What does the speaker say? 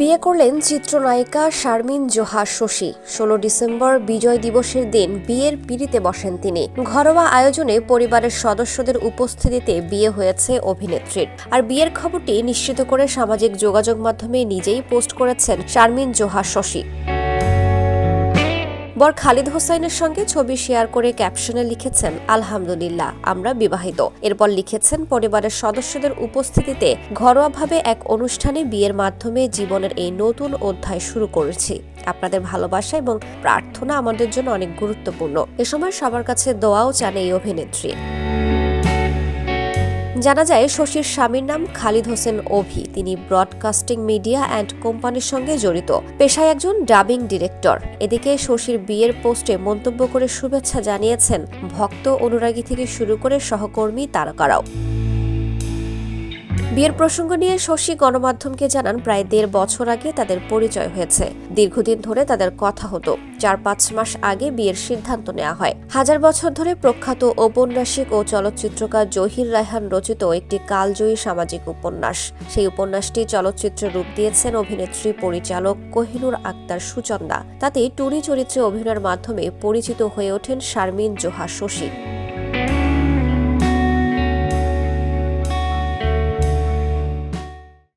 বিয়ে করলেন চিত্রনায়িকা শারমিন জোহা শশী। ষোলো ডিসেম্বর বিজয় দিবসের দিন বিয়ের পিড়িতে বসেন তিনি। ঘরোয়া আয়োজনে পরিবারের সদস্যদের উপস্থিতিতে বিয়ে হয়েছে অভিনেত্রীর। আর বিয়ের খবরটি নিশ্চিত করে সামাজিক যোগাযোগ মাধ্যমে নিজেই পোস্ট করেছেন শারমিন জোহা শশী। বর খালিদ হোসাইনের সঙ্গে ছবি শেয়ার করে ক্যাপশনে লিখেছেন, আলহামদুলিল্লাহ, আমরা বিবাহিত। এরপর লিখেছেন, পরিবারের সদস্যদের উপস্থিতিতে ঘরোয়াভাবে এক অনুষ্ঠানে বিয়ের মাধ্যমে জীবনের এই নতুন অধ্যায় শুরু করেছি। আপনাদের ভালোবাসা এবং প্রার্থনা আমাদের জন্য অনেক গুরুত্বপূর্ণ। এ সময় সবার কাছে দোয়াও চান এই অভিনেত্রী। জানা যায়, শশীর স্বামীর নাম খালিদ হোসেন অভি। তিনি ব্রডকাস্টিং মিডিয়া অ্যান্ড কোম্পানির সঙ্গে জড়িত। পেশায় একজন ডাবিং ডিরেক্টর। এদিকে শশীর বিয়ের পোস্টে মন্তব্য করে শুভেচ্ছা জানিয়েছেন ভক্ত অনুরাগী থেকে শুরু করে সহকর্মী তারকারাও। বিয়ের প্রসঙ্গ নিয়ে শশী গণমাধ্যমকে জানান, প্রায় দেড় বছর আগে তাদের পরিচয় হয়েছে। দীর্ঘদিন ধরে তাদের কথা হতো। চার পাঁচ মাস আগে বিয়ের সিদ্ধান্ত নেওয়া হয়। হাজার বছর ধরে প্রখ্যাত ঔপন্যাসিক ও চলচ্চিত্রকার জহির রায়হান রচিত একটি কালজয়ী সামাজিক উপন্যাস। সেই উপন্যাসটি চলচ্চিত্রে রূপ দিয়েছেন অভিনেত্রী পরিচালক কোহিনুর আক্তার সুচন্দা। তাতে টুনি চরিত্রে অভিনয়ের মাধ্যমে পরিচিত হয়ে ওঠেন শারমিন জোহা শশী।